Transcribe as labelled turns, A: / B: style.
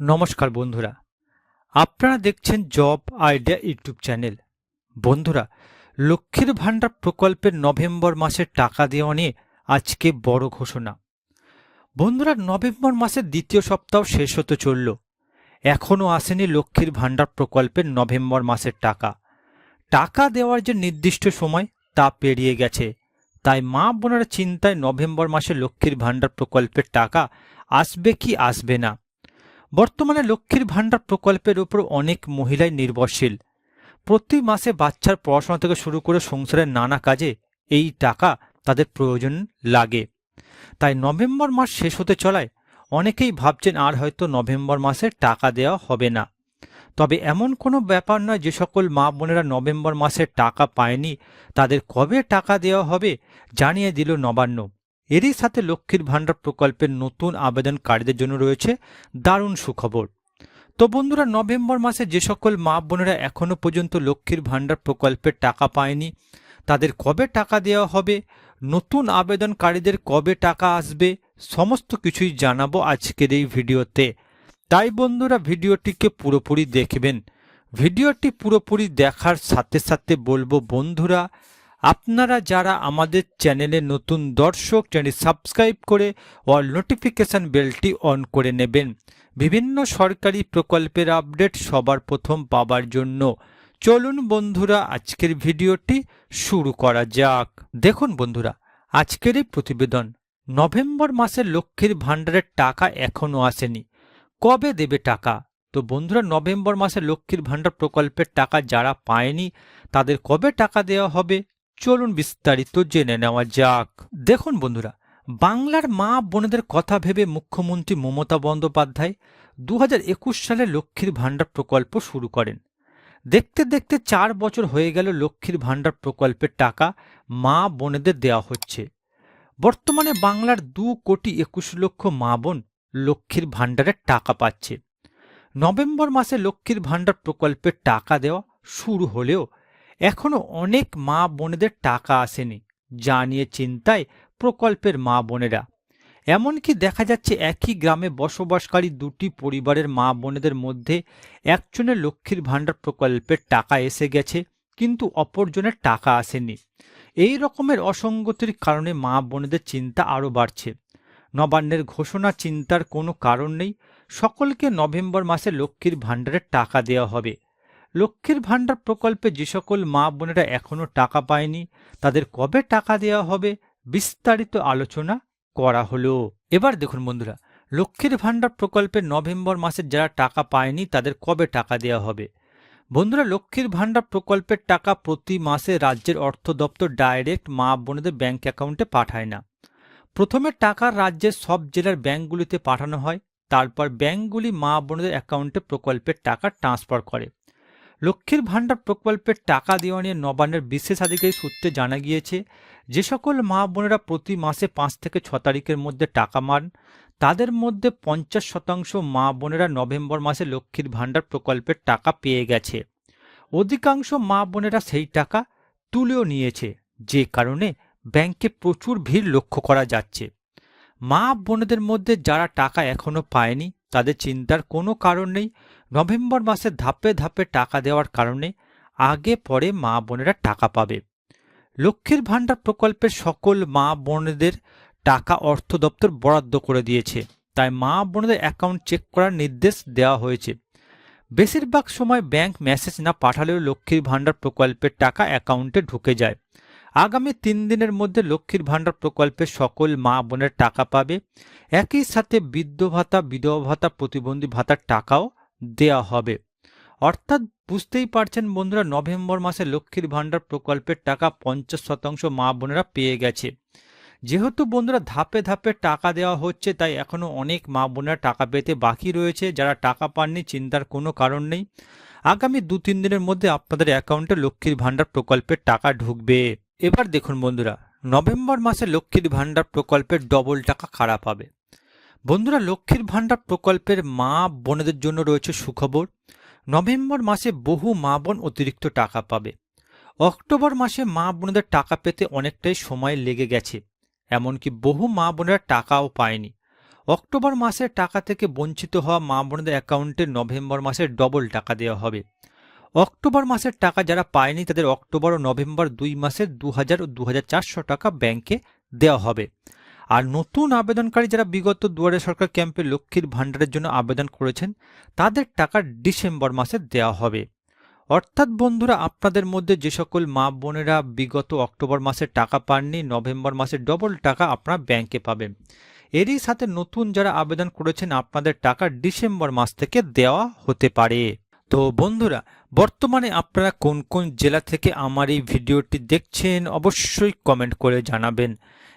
A: নমস্কার বন্ধুরা। আপনারা দেখছেন জব আইডিয়া ইউটিউব চ্যানেল। বন্ধুরা, লক্ষ্মীর ভাণ্ডার প্রকল্পের নভেম্বর মাসের টাকা দেওয়া নিয়ে আজকে বড় ঘোষণা। বন্ধুরা, নভেম্বর মাসের দ্বিতীয় সপ্তাহ শেষ হতে চলল। এখনও আসেনি লক্ষ্মীর ভাণ্ডার প্রকল্পের নভেম্বর মাসের টাকা। টাকা দেওয়ার যে নির্দিষ্ট সময় তা পেরিয়ে গেছে। তাই মা বোনেরা চিন্তায় নভেম্বর মাসে লক্ষ্মীর ভাণ্ডার প্রকল্পের টাকা আসবে কি আসবে না। বর্তমানে লক্ষ্মীর ভাণ্ডার প্রকল্পের উপর অনেক মহিলাই নির্ভরশীল। প্রতি মাসে বাচ্চার পড়াশোনা থেকে শুরু করে সংসারের নানা কাজে এই টাকা তাদের প্রয়োজন লাগে। তাই নভেম্বর মাস শেষ হতে চলায় অনেকেই ভাবছেন আর হয়তো নভেম্বর মাসে টাকা দেওয়া হবে না। তবে এমন কোনো ব্যাপার নয় যে সকল মা বোনেরা নভেম্বর মাসে টাকা পায়নি, তাদের কবে টাকা দেওয়া হবে জানিয়ে দিল নবান্ন। এরই সাথে লক্ষ্মীর ভাণ্ডার প্রকল্পের নতুন আবেদনকারীদের জন্য রয়েছে দারুণ সুখবর। তো বন্ধুরা, নভেম্বর মাসে যে সকল মা বোনেরা এখনও পর্যন্ত লক্ষ্মীর ভাণ্ডার প্রকল্পের টাকা পায়নি, তাদের কবে টাকা দেওয়া হবে, নতুন আবেদনকারীদের কবে টাকা আসবে, সমস্ত কিছুই জানাব আজকের এই ভিডিওতে। তাই বন্ধুরা, ভিডিওটিকে পুরোপুরি দেখবেন। ভিডিওটি পুরোপুরি দেখার সাথে সাথে বলব বন্ধুরা আপনারা যারা আমাদের চ্যানেলে নতুন দর্শক চ্যানেল সাবস্ক্রাইব করে অল নোটিফিকেশন বেলটি অন করে নেবেন। বিভিন্ন সরকারি প্রকল্পের আপডেট সবার প্রথম পাবার জন্য। চলুন বন্ধুরা, আজকের ভিডিওটি শুরু করা যাক। দেখুন বন্ধুরা, আজকের এই প্রতিবেদন। নভেম্বর মাসের লক্ষ্মীর ভাণ্ডারের টাকা এখনও আসেনি। কবে দেবে টাকা? তো বন্ধুরা, নভেম্বর মাসে লক্ষ্মীর ভাণ্ডার প্রকল্পের টাকা যারা পায়নি, তাদের কবে টাকা দেওয়া হবে? চলুন বিস্তারিত জেনে নেওয়া যাক। দেখুন বন্ধুরা, বাংলার মা বোনেদের কথা ভেবে মুখ্যমন্ত্রী মমতা বন্দ্যোপাধ্যায় দু হাজার একুশ সালে লক্ষ্মীর ভাণ্ডার প্রকল্প শুরু করেন। দেখতে দেখতে চার বছর হয়ে গেল লক্ষ্মীর ভাণ্ডার প্রকল্পের টাকা মা বোনেদের দেওয়া হচ্ছে। বর্তমানে বাংলার দু কোটি একুশ লক্ষ মা বোন লক্ষ্মীর ভাণ্ডারের টাকা পাচ্ছে। নভেম্বর মাসে লক্ষ্মীর ভাণ্ডার প্রকল্পের টাকা দেওয়া শুরু হলেও এখনও অনেক মা বোনেদের টাকা আসেনি, যা নিয়ে চিন্তায় প্রকল্পের মা বোনেরা। এমনকি দেখা যাচ্ছে একই গ্রামে বসবাসকারী দুটি পরিবারের মা বোনেদের মধ্যে একজনের লক্ষ্মীর ভাণ্ডার প্রকল্পের টাকা এসে গেছে, কিন্তু অপরজনের টাকা আসেনি। এই রকমের অসঙ্গতির কারণে মা বোনেদের চিন্তা আরও বাড়ছে। নবান্নের ঘোষণা চিন্তার কোনো কারণ নেই, সকলকে নভেম্বর মাসে লক্ষ্মীর ভাণ্ডারের টাকা দেওয়া হবে। লক্ষ্মীর ভাণ্ডার প্রকল্পে যে সকল মা বোনেরা এখনও টাকা পায়নি, তাদের কবে টাকা দেওয়া হবে বিস্তারিত আলোচনা করা হলো। এবার দেখুন বন্ধুরা, লক্ষ্মীর ভাণ্ডার প্রকল্পে নভেম্বর মাসে যারা টাকা পায়নি, তাদের কবে টাকা দেওয়া হবে? বন্ধুরা, লক্ষ্মীর ভাণ্ডার প্রকল্পের টাকা প্রতি মাসে রাজ্যের অর্থ দপ্তর ডাইরেক্ট মা বোনেদের ব্যাঙ্ক অ্যাকাউন্টে পাঠায় না। প্রথমে টাকা রাজ্যের সব জেলার ব্যাঙ্কগুলিতে পাঠানো হয়, তারপর ব্যাঙ্কগুলি মা বোনদের অ্যাকাউন্টে প্রকল্পের টাকা ট্রান্সফার করে। লক্ষ্মীর ভাণ্ডার প্রকল্পের টাকা দেওয়া নিয়ে নবান্নের বিশেষ আধিকারিক সূত্রে জানা গিয়েছে, যে সকল মা বোনেরা প্রতি মাসে পাঁচ থেকে ছ তারিখের মধ্যে টাকা মান, তাদের মধ্যে পঞ্চাশ শতাংশ মা বোনেরা নভেম্বর মাসে লক্ষ্মীর ভাণ্ডার প্রকল্পের টাকা পেয়ে গেছে। অধিকাংশ মা বোনেরা সেই টাকা তুলেও নিয়েছে, যে কারণে ব্যাংকে প্রচুর ভিড় লক্ষ্য করা যাচ্ছে। মা বোনেদের মধ্যে যারা টাকা এখনও পায়নি, তাদের চিন্তার কোনো কারণ নেই নভেম্বর মাসে ধাপে ধাপে টাকা দেওয়ার কারণে আগে পরে মা বোনেরা টাকা পাবে। লক্ষ্মীর ভাণ্ডার প্রকল্পের সকল মা বোনেদের টাকা অর্থ দপ্তর বরাদ্দ করে দিয়েছে। তাই মা বোনেদের অ্যাকাউন্ট চেক করার নির্দেশ দেওয়া হয়েছে। বেশিরভাগ সময় ব্যাংক মেসেজ না পাঠালেও লক্ষ্মীর ভাণ্ডার প্রকল্পের টাকা অ্যাকাউন্টে ঢুকে যায়। আগামী তিন দিনের মধ্যে লক্ষ্মীর ভাণ্ডার প্রকল্পে সকল মা বোনের টাকা পাবে। একই সাথে বৃদ্ধ ভাতা, বিধবা ভাতা, প্রতিবন্ধী ভাতার টাকাও দেওয়া হবে। অর্থাৎ বুঝতেই পারছেন বন্ধুরা, নভেম্বর মাসে লক্ষ্মীর ভাণ্ডার প্রকল্পের টাকা পঞ্চাশ শতাংশ মা বোনেরা পেয়ে গেছে। যেহেতু বন্ধুরা ধাপে ধাপে টাকা দেওয়া হচ্ছে, তাই এখনও অনেক মা বোনেরা টাকা পেতে বাকি রয়েছে, যারা টাকা পাননি চিন্তার কোনো কারণ নেই। আগামী দু তিন দিনের মধ্যে আপনাদের অ্যাকাউন্টে লক্ষ্মীর ভাণ্ডার প্রকল্পের টাকা ঢুকবে। এবার দেখুন বন্ধুরা, নভেম্বর মাসে লক্ষ্মীর ভাণ্ডার প্রকল্পের ডবল টাকা খারাপ হবে বন্ধুরা, লক্ষ্মীর ভাণ্ডার প্রকল্পের মা বোনেদের জন্য রয়েছে সুখবর। নভেম্বর মাসে বহু মা বোন অতিরিক্ত টাকা পাবে। অক্টোবর মাসে মা বোনেদের টাকা পেতে অনেকটাই সময় লেগে গেছে, এমনকি বহু মা বোনেরা টাকাও পায়নি। অক্টোবর মাসের টাকা থেকে বঞ্চিত হওয়া মা বোনদের অ্যাকাউন্টে নভেম্বর মাসে ডবল টাকা দেওয়া হবে। অক্টোবর মাসের টাকা যারা পায়নি, তাদের অক্টোবর ও নভেম্বর দুই মাসের দু হাজার ও দু হাজার চারশো টাকা ব্যাংকে দেওয়া হবে। আর নতুন আবেদনকারী যারা বিগত দুয়ারে সরকার ক্যাম্পে লক্ষ্মীর ভাণ্ডারের জন্য আবেদন করেছেন, তাদের টাকা ডিসেম্বর মাসে দেওয়া হবে। অর্থাৎ বন্ধুরা, আপনাদের মধ্যে যে সকল মা বোনেরা বিগত অক্টোবর মাসে টাকা পাননি, নভেম্বর মাসে ডবল টাকা আপনারা ব্যাংকে পাবেন। এরই সাথে নতুন যারা আবেদন করেছেন, আপনাদের টাকা ডিসেম্বর মাস থেকে দেওয়া হতে পারে। তো বন্ধুরা, বর্তমানে আপনারা কোন কোন জেলা থেকে আমার এই ভিডিওটি দেখছেন, অবশ্যই কমেন্ট করে জানাবেন।